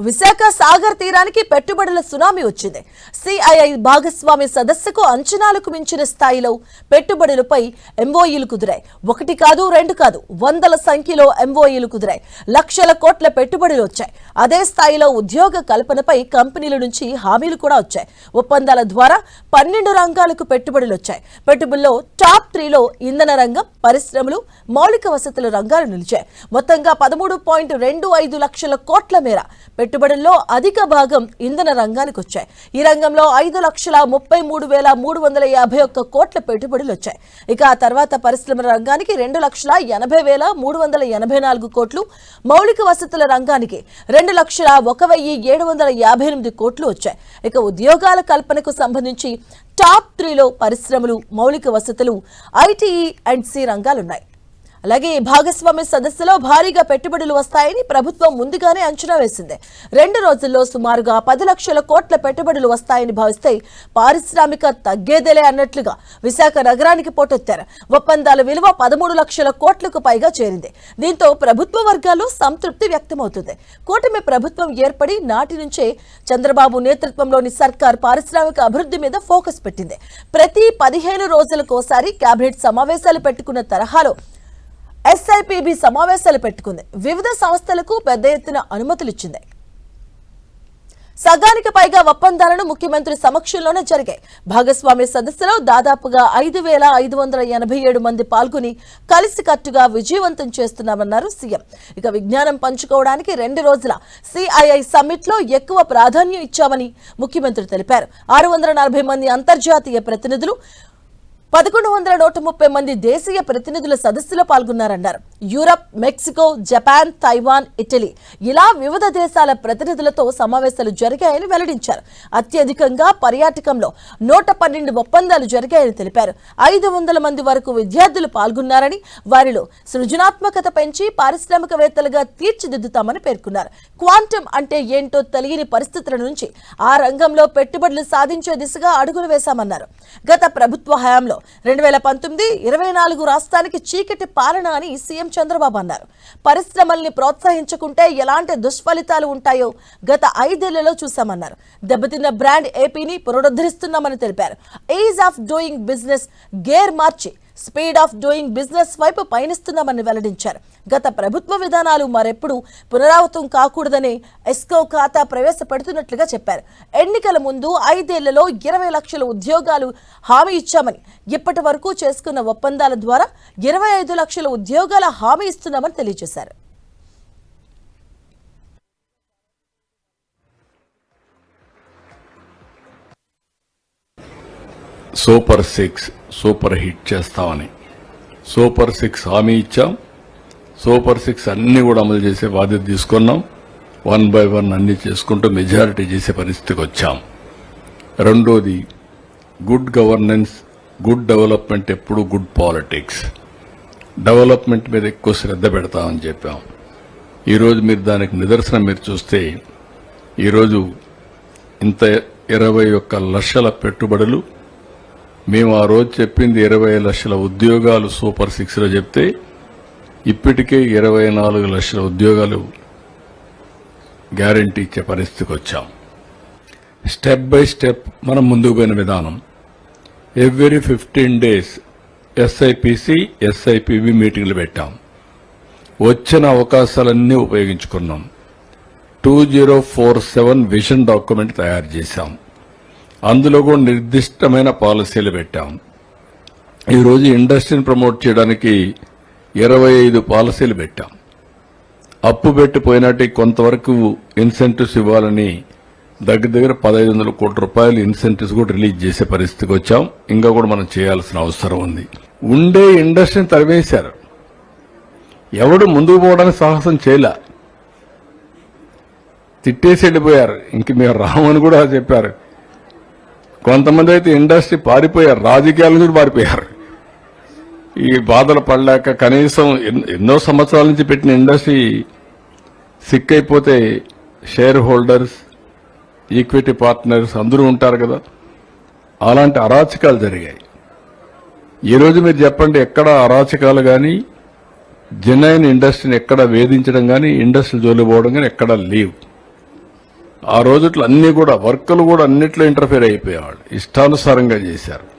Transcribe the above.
విశాఖ సాగర్ తీరానికి పెట్టుబడుల సునామీ వచ్చింది. సిఐఐ భాగస్వామి సదస్సుకు అంచనాలకు మించిన స్థాయిలో పెట్టుబడులపై ఎంఓఈలు కుదిరాయి. ఒకటి కాదు రెండు కాదు వందల సంఖ్యలో ఎంఓఈలు కుదిరాయి. లక్షల కోట్ల పెట్టుబడులు వచ్చాయి. అదే స్థాయిలో ఉద్యోగ కల్పనపై కంపెనీల నుంచి హామీలు కూడా వచ్చాయి. ఒప్పందాల ద్వారా పన్నెండు రంగాలకు పెట్టుబడులు వచ్చాయి. పెట్టుబడుల్లో టాప్ త్రీలో ఇంధన రంగం పరిశ్రమలు మౌలిక వసతుల రంగాలు నిలిచాయి. మొత్తంగా పదమూడు పాయింట్ రెండు ఐదు లక్షల కోట్ల మేర పెట్టుబడుల్లో అధిక భాగం ఇంధన రంగానికి వచ్చాయి. ఈ రంగంలో ఐదు లక్షల ముప్పై మూడు వేల మూడు వందల యాభై ఒక్క కోట్ల పెట్టుబడులు వచ్చాయి. ఇక ఆ తర్వాత పరిశ్రమల రంగానికి రెండు లక్షల ఎనభై వేల మూడు వందల ఎనభై నాలుగు కోట్లు మౌలిక వసతుల రంగానికి రెండు లక్షల ఒక వెయ్యి ఏడు వందల యాభై ఎనిమిది కోట్లు వచ్చాయి. ఇక ఉద్యోగాల కల్పనకు సంబంధించి టాప్ త్రీలో పరిశ్రమలు మౌలిక వసతులు ఐటీఈ అండ్ సి రంగాలున్నాయి. అలాగే ఈ భాగస్వామ్య సదస్సులో భారీగా పెట్టుబడులు వస్తాయని ప్రభుత్వం ముందుగానే అంచనా వేసింది. రెండు రోజుల్లో సుమారుగా పది లక్షల కోట్ల పెట్టుబడులు వస్తాయని భావిస్తే పారిశ్రామిక తగ్గేదేలే అన్నట్లుగా విశాఖ నగరానికి పోటెత్తారు. ఒప్పందాల విలువ పదమూడు లక్షల కోట్లకు పైగా చేరింది. దీంతో ప్రభుత్వ వర్గాల్లో సంతృప్తి వ్యక్తమవుతుంది. కూటమి ప్రభుత్వం ఏర్పడి నాటి నుంచే చంద్రబాబు నేతృత్వంలోని సర్కార్ పారిశ్రామిక అభివృద్ధి మీద ఫోకస్ పెట్టింది. ప్రతి పదిహేను రోజులకోసారి కేబినెట్ సమావేశాలు పెట్టుకున్న తరహాలో ఎస్ఐపిబి సమావేశాలు పెట్టుకుంది. వివిధ సంస్థలకు పెద్ద ఎత్తున అనుమతులు ఇచ్చింది సగానికి పైగా ఒప్పందాలను ముఖ్యమంత్రి సమక్షంలోనే జరిగాయి. భాగస్వామ్య సదస్సులో దాదాపుగా ఐదు వేల ఐదు వందల ఎనభై ఏడు మంది పాల్గొని కలిసికట్టుగా విజయవంతం చేస్తున్నామన్నారు సీఎం. ఇక విజ్ఞానం పంచుకోవడానికి రెండు రోజుల సిఐఐ సమ్మిట్లో ఎక్కువ ప్రాధాన్యం ఇచ్చామని ముఖ్యమంత్రి తెలిపారు. ఆరు వందల నలభై మంది అంతర్జాతీయ ప్రతినిధులు పదకొండు వందల నూట ముప్పై మంది దేశీయ ప్రతినిధుల సదస్సులో పాల్గొన్నారన్నారు. Europe Mexico Japan Taiwan Italy ఇలా వివిధ దేశాల ప్రతినిధులతో సమావేశాలు జరిగాయని వెల్లడించారు. అత్యధికంగా పర్యాటకంలో నూట పన్నెండు ఒప్పందాలు జరిగాయని తెలిపారు. ఐదు వందల మంది వరకు విద్యార్థులు పాల్గొన్నారని వారిలో సృజనాత్మకత పెంచి పారిశ్రామికవేత్తలుగా తీర్చిదిద్దుతామని పేర్కొన్నారు. క్వాంటం అంటే ఏంటో తెలియని పరిస్థితుల నుంచి ఆ రంగంలో పెట్టుబడులు సాధించే దిశగా అడుగులు వేశామన్నారు. గత ప్రభుత్వ హయాంలో రెండు వేల పంతొమ్మిది ఇరవై నాలుగు రాష్ట్రానికి చీకటి పాలన అని సీఎం చంద్రబాబు అన్నారు. పరిశ్రమల్ని ప్రోత్సహించకుంటే ఎలాంటి దుష్ఫలితాలు ఉంటాయో గత ఐదేళ్ళలో చూశామన్నారు. దెబ్బతిన్న బ్రాండ్ ఏపీని పునరుద్ధరిస్తున్నామని తెలిపారు. Ease of doing business gear March speed of doing business వైపు పయనిస్తున్నామని వెల్లడించారు. గత ప్రభుత్వ విధానాలు మరెప్పుడు పునరావృతం కాకూడదనే ఎస్కో ఖాతా ప్రవేశపెడుతున్నట్లుగా చెప్పారు. ఎన్నికల ముందు ఐదేళ్ళలో ఇరవై లక్షల ఉద్యోగాలు హామీ ఇచ్చామని ఇప్పటి వరకు చేసుకున్న ఒప్పందాల ద్వారా ఇరవై ఐదు లక్షల ఉద్యోగాల హామీ ఇస్తున్నామని తెలియజేశారు. సూపర్ సిక్స్ సూపర్ హిట్ చేస్తామని సూపర్ సిక్స్ హామీ ఇచ్చాం. సూపర్ సిక్స్ అన్ని కూడా అమలు చేసే బాధ్యత తీసుకున్నాం. వన్ బై వన్ అన్ని చేసుకుంటూ మెజారిటీ చేసే పరిస్థితికి వచ్చాం. రెండోది గుడ్ గవర్నెన్స్ గుడ్ డెవలప్మెంట్ ఎప్పుడు గుడ్ పాలిటిక్స్. డెవలప్మెంట్ మీద ఎక్కువ శ్రద్ధ పెడతామని చెప్పాం. ఈరోజు మీరు దానికి నిదర్శనం మీరు చూస్తే ఈరోజు ఇంత ఇరవై ఒక్క లక్షల పెట్టుబడులు మేము ఆ రోజు చెప్పింది ఇరవై లక్షల ఉద్యోగాలు సూపర్ సిక్స్లో చెప్తే ఇప్పటికే ఇరవై నాలుగు లక్షల ఉద్యోగాలు గ్యారంటీ ఇచ్చే పరిస్థితికి వచ్చాం. స్టెప్ బై స్టెప్ మనం ముందుకు పోయిన విధానం. Every fifteen days SIPC SIPV మీటింగ్లు పెట్టాం. వచ్చిన అవకాశాలన్నీ ఉపయోగించుకున్నాం. Two zero four seven vision document తయారు చేశాం. అందులో కూడా నిర్దిష్టమైన పాలసీలు పెట్టాం. ఈరోజు ఇండస్ట్రీని ప్రమోట్ చేయడానికి ఇరవై ఐదు పాలసీలు పెట్టాం. అప్పు పెట్టిపోయినట్టు కొంతవరకు ఇన్సెంటివ్స్ ఇవ్వాలని దగ్గర దగ్గర పదహైదు వందల కోట్ల రూపాయలు ఇన్సెంటివ్స్ కూడా రిలీజ్ చేసే పరిస్థితికి వచ్చాం. ఇంకా కూడా మనం చేయాల్సిన అవసరం ఉంది. ఉండే ఇండస్ట్రీని తరివేశారు ఎవడు ముందుకు పోవడానికి సాహసం చేయలే. తిట్టేసి వెళ్ళిపోయారు. ఇంక మేము రామని కూడా చెప్పారు. కొంతమంది అయితే ఇండస్ట్రీ పారిపోయారు. రాజకీయాల నుంచి పారిపోయారు. ఈ బాధలు పడలేక కనీసం ఎన్నో సంవత్సరాల నుంచి పెట్టిన ఇండస్ట్రీ సిక్ అయిపోతే షేర్ హోల్డర్స్ ఈక్విటీ పార్ట్నర్స్ అందరూ ఉంటారు కదా. అలాంటి అరాచకాలు జరిగాయి. ఈరోజు మీరు చెప్పండి ఎక్కడ అరాచకాలు కానీ జనైన్ ఇండస్ట్రీని ఎక్కడ వేధించడం కానీ ఇండస్ట్రీ జోలిపోవడం కానీ ఎక్కడ లేవు. ఆ రోజుట్లో అన్నీ కూడా వర్కులు కూడా అన్నిట్లో ఇంటర్ఫేర్ అయిపోయేవాళ్ళు. ఇష్టానుసారంగా చేశారు.